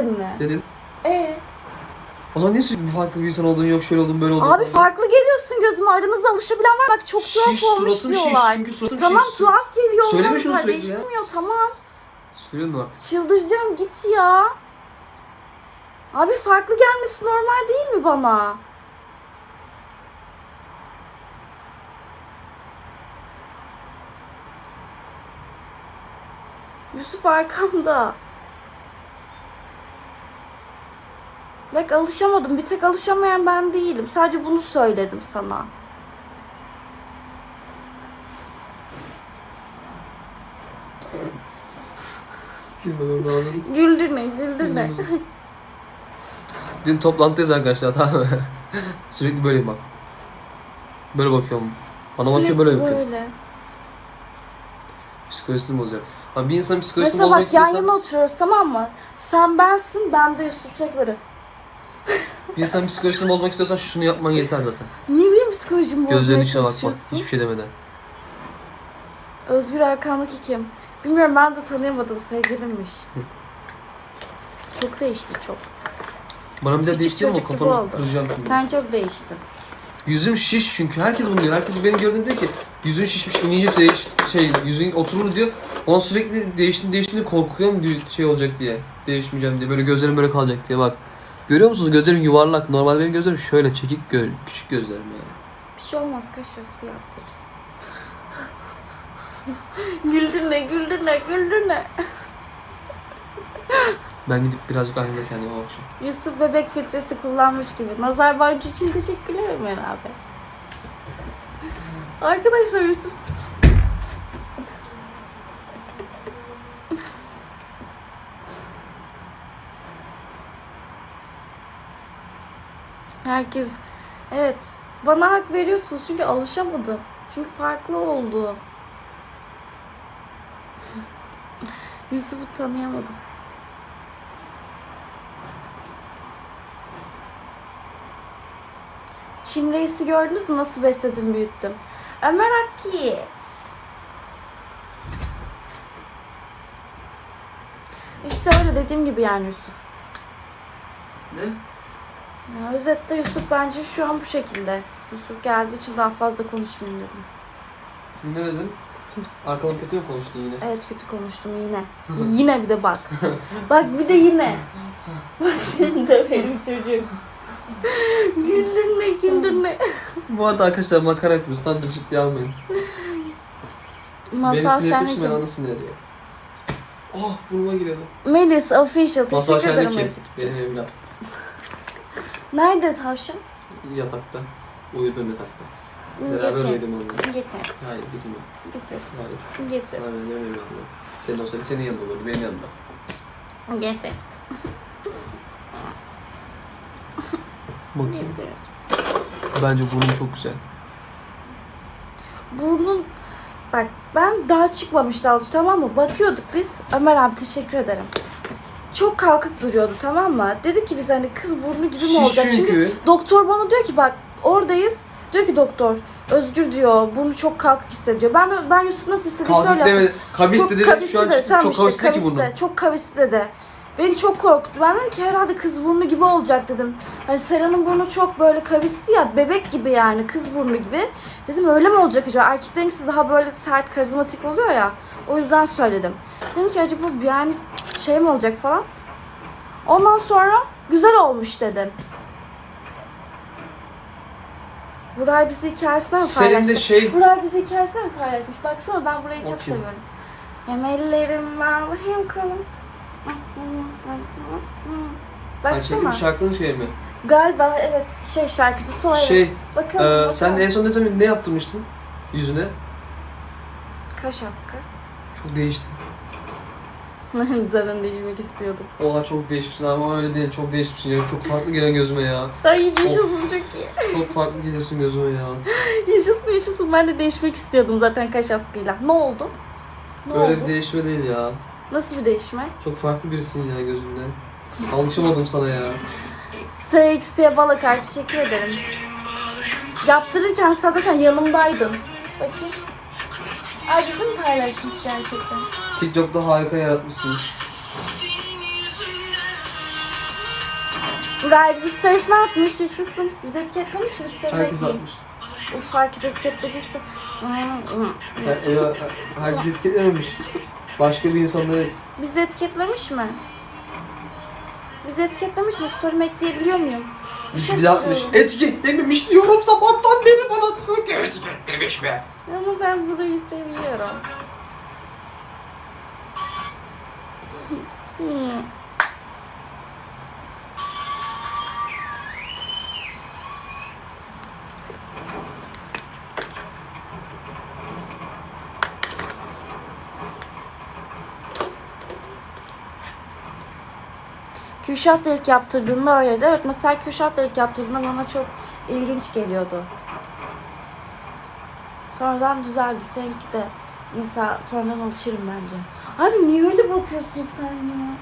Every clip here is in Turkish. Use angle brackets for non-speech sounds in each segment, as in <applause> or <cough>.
Demedin mi? Dedin. Ee, O zaman niye sürekli farklı bir insan oldun yok şöyle oldun böyle oldun. abi farklı geliyorsun gözüme. Aranızda alışabilen var. Bak çok tuhaf Şiş olmuş suratım şiş diyorlar. çünkü suratım Tamam şiş. tuhaf geliyor. Söyleme şunu sürekli. Değiştirmiyor tamam. Söylüyorum artık. Çıldıracağım git ya. Abi farklı gelmesi normal değil mi bana? Yusuf arkamda. Bak alışamadım. Bir tek alışamayan ben değilim. Sadece bunu söyledim sana. Gülmemem lazım. Güldürme, güldürme. Dün toplantıdayız arkadaşlar tamam mı? <laughs> Sürekli böyleyim bak. Böyle bakıyorum. Bana bakıyor böyle bakıyor. böyle. Psikolojisi mi olacak? Abi bir insanın psikolojisini Mesela bozmak bak yan istiyorsan, yana oturuyoruz tamam mı? Sen bensin, ben de Yusuf tek böyle. Bir insanın psikolojisini bozmak istiyorsan şunu yapman yeter zaten. Niye benim psikolojimi bozmaya Gözlerinin içine çalışıyorsun? hiçbir şey demeden. Özgür Erkan'daki kim? Bilmiyorum ben de tanıyamadım sevgilimmiş. Çok değişti çok. Bana bir de Küçük değiştirme o çocuk gibi kafanı oldu. kıracağım şimdi. Sen çok değiştin. Yüzüm şiş çünkü herkes bunu diyor. Herkes beni gördüğünde diyor ki yüzün şişmiş, inince değiş, şey yüzün oturur diyor. Ona sürekli değişti değişti diye korkuyorum diyor şey olacak diye. Değişmeyeceğim diye. Böyle gözlerim böyle kalacak diye bak. Görüyor musunuz gözlerim yuvarlak. Normalde benim gözlerim şöyle çekik gö küçük gözlerim yani. Bir şey olmaz kaş rastgele yaptıracağız. <laughs> güldürme, güldürme, güldürme. Ben gidip birazcık aynada kendime bakacağım. Yusuf bebek filtresi kullanmış gibi. Nazar boncuğu için teşekkürler Ömer abi. Arkadaşlar Yusuf Herkes evet bana hak veriyorsunuz çünkü alışamadım. Çünkü farklı oldu. <laughs> Yusuf'u tanıyamadım. Çim reisi gördünüz mü nasıl besledim büyüttüm. Ömer Akit. İşte öyle dediğim gibi yani Yusuf. Ne? Ya özetle Yusuf bence şu an bu şekilde. Yusuf geldiği için daha fazla konuşmayayım dedim. Ne dedin? Arkadan kötü mü konuştun yine? Evet kötü konuştum yine. yine bir de bak. <laughs> bak bir de yine. Bak senin de benim çocuğum. güldürme güldürme. Bu arada arkadaşlar makara yapıyoruz. Tam biz ciddiye almayın. Beni Masal sinirletti şimdi Şenlik. anı sinirledi. Oh burnuma giriyordu. Melis Official. Masal Teşekkür ederim Şenlik için. Benim evlat. Nerede tavşan? Yatakta. Uyuduğum yatakta. Beraber Getir. uyudum onunla. Getir. Hayır gitme. Getir. Hayır. Getir. Sana benim yanımda. Senin olsaydı senin yanında olurdu. Benim yanımda. Getir. Bakayım. Getir. Bence burnum çok güzel. Burnun bak ben daha çıkmamıştı alış tamam mı? Bakıyorduk biz. Ömer abi teşekkür ederim. Çok kalkık duruyordu tamam mı? Dedi ki biz hani kız burnu gibi mi Şiş olacak? çünkü. doktor bana diyor ki bak oradayız. Diyor ki doktor Özgür diyor burnu çok kalkık hissediyor. Ben ben Yusuf nasıl hissediyorsa öyle Kalkık yaptım. deme. Kavis çok dedi. Şu an çok işte, kavisli ki Çok kavisli dedi. Beni çok korkuttu. Ben dedim ki herhalde kız burnu gibi olacak dedim. Hani Sera'nın burnu çok böyle kavisli ya bebek gibi yani kız burnu gibi. Dedim öyle mi olacak acaba? Erkeklerinkisi daha böyle sert karizmatik oluyor ya. O yüzden söyledim. Dedim ki acaba yani şey mi olacak falan. Ondan sonra güzel olmuş dedim. Buray bizi hikayesine mi Senin paylaştı? de şey Buray bizi hikayesine mi paylaşmış? Baksana ben burayı çok O kim? seviyorum. Hem ellerim var hem kolum. Ay, şey, Baksana. şarkının şey mi? Galiba evet şey şarkıcısı o evet. Şey, Bakalım, e, bakalım. sen en son ne zaman ne yaptırmıştın yüzüne? Kaş askı. Çok değiştin. Zaten <laughs> değişmek istiyordum. Oha çok değişmişsin ama öyle değil. Çok değişmişsin ya. Çok farklı gelen gözüme ya. Ay yaşasın çok iyi. Çok farklı geliyorsun gözüme ya. <laughs> Yaşasın yaşasın ben de değişmek istiyordum zaten kaş askıyla. Ne oldu? Ne Öyle oldu? bir değişme değil ya. Nasıl bir değişme? Çok farklı birisin ya gözümde. Alışamadım sana ya. SX'ye balakar teşekkür ederim. Yaptırırken zaten yanımdaydın. Bakayım. Ay bizim paylaşmış gerçekten? TikTok'ta harika yaratmışsın. Buray bizi storiesine atmış yaşasın. Biz etiketlemiş mi? Story Herkes atmış. Uf herkes etiketlediyse. Ya, Ela, herkes etiketlememiş. Başka bir insanlar et. Bizi etiketlemiş mi? Bizi etiketlemiş mi? Story'me ekleyebiliyor muyum? Bir bile atmış. Etiketlememiş diyorum sabahtan beri bana etiketlemiş mi? Ama ben burayı seviyorum. Hmm. Kürşat da ilk yaptırdığında öyleydi. Evet mesela Kürşat da ilk yaptırdığında bana çok ilginç geliyordu. Sonradan düzeldi. Seninki de mesela sonradan alışırım bence. Abi niye öyle bakıyorsun sen ya?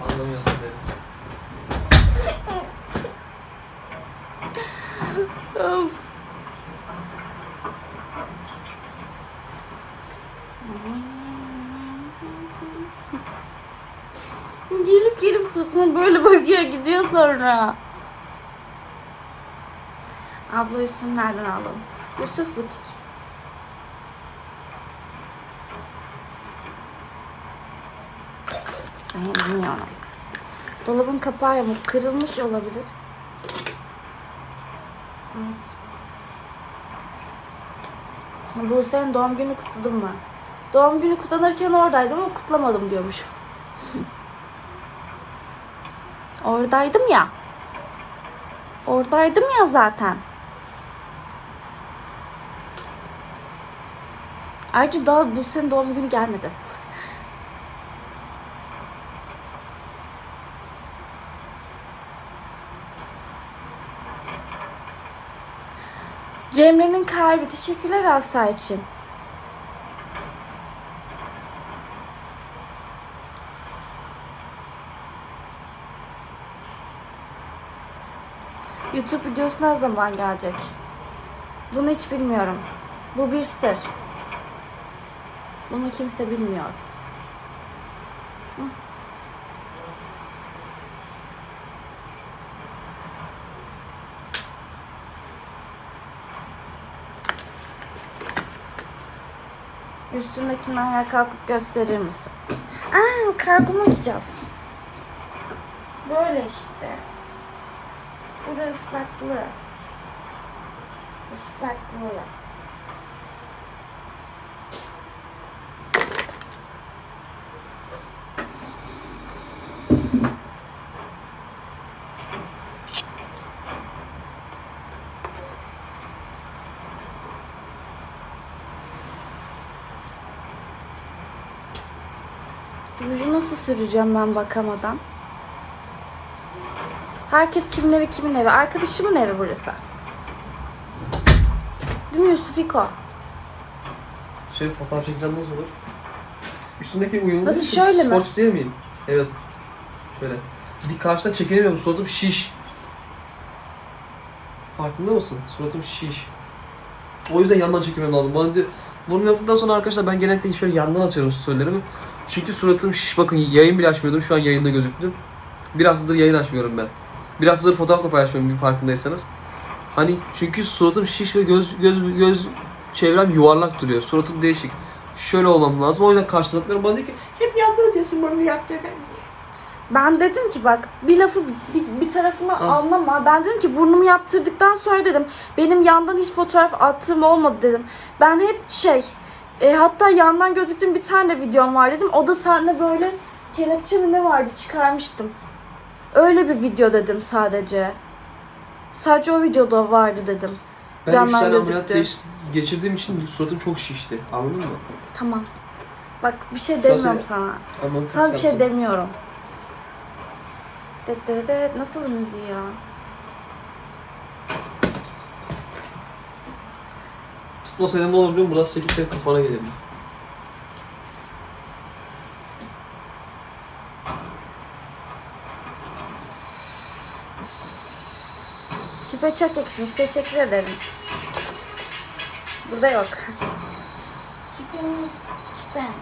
Anlamıyorsun beni. Of. gelip gelip sırtıma böyle bakıyor gidiyor sonra. Abla üstünü nereden aldın? Yusuf Butik. Ay bilmiyorum. Dolabın kapağı yamuk. Kırılmış olabilir. Evet. Bu senin doğum günü kutladın mı? Doğum günü kutlanırken oradaydım ama kutlamadım diyormuş. <laughs> Oradaydım ya. Oradaydım ya zaten. Ayrıca daha bu senin doğum günü gelmedi. Cemre'nin kalbi. Teşekkürler Asla için. YouTube videosu ne zaman gelecek? Bunu hiç bilmiyorum. Bu bir sır. Bunu kimse bilmiyor. Hı. Üstündekini ayağa kalkıp gösterir misin? Aa, kargomu açacağız. Böyle işte. Burası ıslaklı. Islaklı. Ruju nasıl süreceğim ben bakamadan? Herkes kimin evi kimin evi? Arkadaşımın evi burası. Değil mi Yusuf İko? Şöyle fotoğraf çeksen nasıl olur? Üstündeki uyumlu Nasıl, değil mi? şöyle mi? Sportif değil miyim? Evet. Şöyle. Dik karşıdan çekinemiyorum. Suratım şiş. Farkında mısın? Suratım şiş. O yüzden yandan çekmem lazım. Bana diyor, bunu yaptıktan sonra arkadaşlar ben genellikle şöyle yandan atıyorum storylerimi. Çünkü suratım şiş. Bakın yayın bile açmıyordum. Şu an yayında gözüktüm. Bir haftadır yayın açmıyorum ben. Bir haftadır fotoğraf da paylaşmıyorum bir farkındaysanız. Hani çünkü suratım şiş ve göz göz göz çevrem yuvarlak duruyor. Suratım değişik. Şöyle olmam lazım. O yüzden karşıladıklarım bana diyor ki hep yandan atıyorsun bunu yaptırdın. Ben dedim ki bak bir lafı bir, bir tarafını Al. anlama. Ben dedim ki burnumu yaptırdıktan sonra dedim benim yandan hiç fotoğraf attığım olmadı dedim. Ben hep şey e, hatta yandan gözüktüğüm bir tane de videom var dedim. O da seninle böyle kelepçe mi ne vardı çıkarmıştım. Öyle bir video dedim sadece. Sadece o videoda vardı dedim. Ben Candan üç tane ameliyat değiş- geçirdiğim için suratım çok şişti. Anladın mı? Tamam. Bak bir şey demiyorum sana. Ama Sana bir şey demiyorum. Det det nasıl müziği ya? Tutmasaydım ne olur biliyor musun? Burası 8 senin kafana gelirdi. Küpe çok yakışmış. Teşekkür ederim. Burada yok. Chicken. Chicken.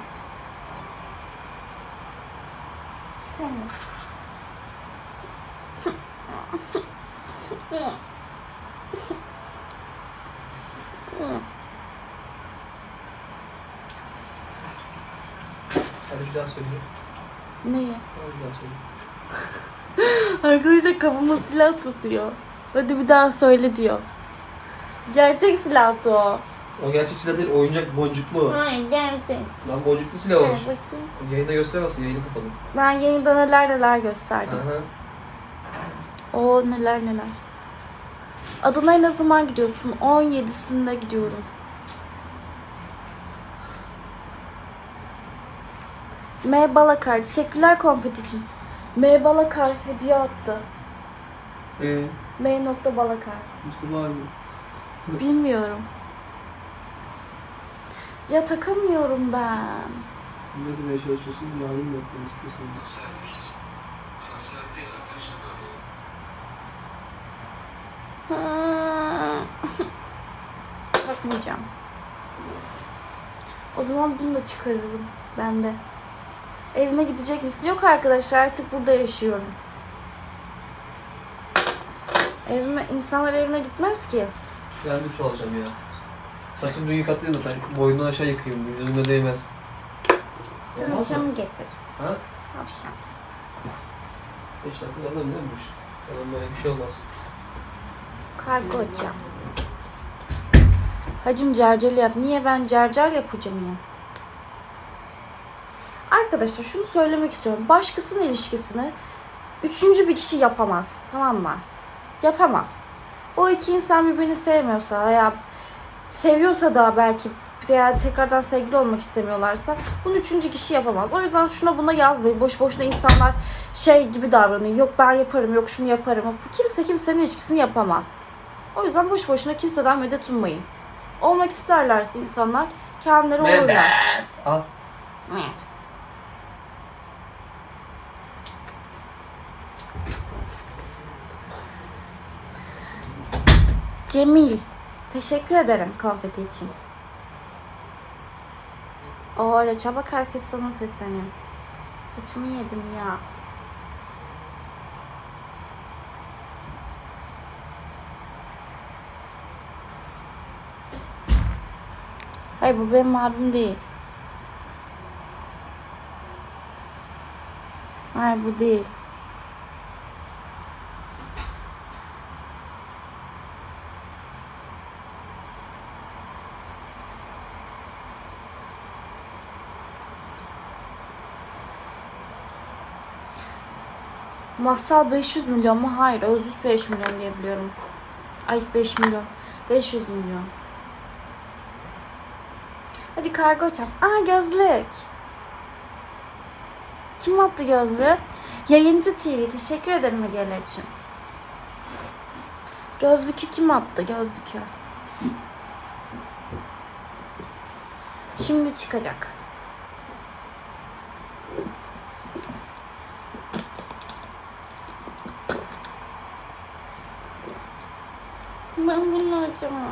Chicken. Hadi bir daha söyle. Neyi? Bir daha söyle. <laughs> Arkadaşlar kafama silah tutuyor. Hadi bir daha söyle diyor. Gerçek silahtı o. O gerçek silah değil, oyuncak boncuklu. Hayır gerçek. Lan boncuklu silah Ver olmuş. bakayım. Yayında gösteremezsin, yayını kapalı. Ben yayında neler neler gösterdim. Aha. Oo neler neler. Adana'ya ne zaman gidiyorsun? 17'sinde gidiyorum. M. Balakar. Teşekkürler konfet için. M. Balakar hediye attı. Ee, M. nokta Balakar. Mustafa abi. Bilmiyorum. Ya takamıyorum ben. Ne demeye çalışıyorsun? Yardım mı etmemi istiyorsun? Bakmayacağım. O zaman bunu da çıkarırım ben de. Evine gidecek misin? Yok arkadaşlar artık burada yaşıyorum. Evime, insanlar evine gitmez ki. Ben duş alacağım ya. Saçımı dün yıkattıydım zaten. Boyundan aşağı yıkayayım. Yüzüme değmez. Olmaz mı? Akşam getir. Ha? Akşam. 5 dakika değil mi duş? Alırım böyle bir şey olmaz. Kargo açacağım. Hacım cercel yap. Niye ben cercel yapacağım ya? Arkadaşlar şunu söylemek istiyorum. Başkasının ilişkisini üçüncü bir kişi yapamaz. Tamam mı? Yapamaz. O iki insan birbirini sevmiyorsa veya seviyorsa da belki veya tekrardan sevgili olmak istemiyorlarsa bunu üçüncü kişi yapamaz. O yüzden şuna buna yazmayın. Boş boşuna insanlar şey gibi davranıyor. Yok ben yaparım, yok şunu yaparım. Kimse kimsenin ilişkisini yapamaz. O yüzden boş boşuna kimseden medet ummayın. Olmak isterlerse insanlar kendileri olurlar. Al. Evet. Cemil. Teşekkür ederim konfeti için. O öyle çabuk herkes sana sesleniyor. Saçımı yedim ya. Hayır bu benim abim değil. Hayır bu değil. Masal 500 milyon mu? Hayır. Özgür 5 milyon diye biliyorum. Ay 5 milyon. 500 milyon. Hadi kargo açalım. Aa gözlük. Kim attı gözlüğü? Yayıncı TV. Teşekkür ederim hediyeler için. Gözlükü kim attı? Gözlükü. Şimdi çıkacak. Ben bunu açamam.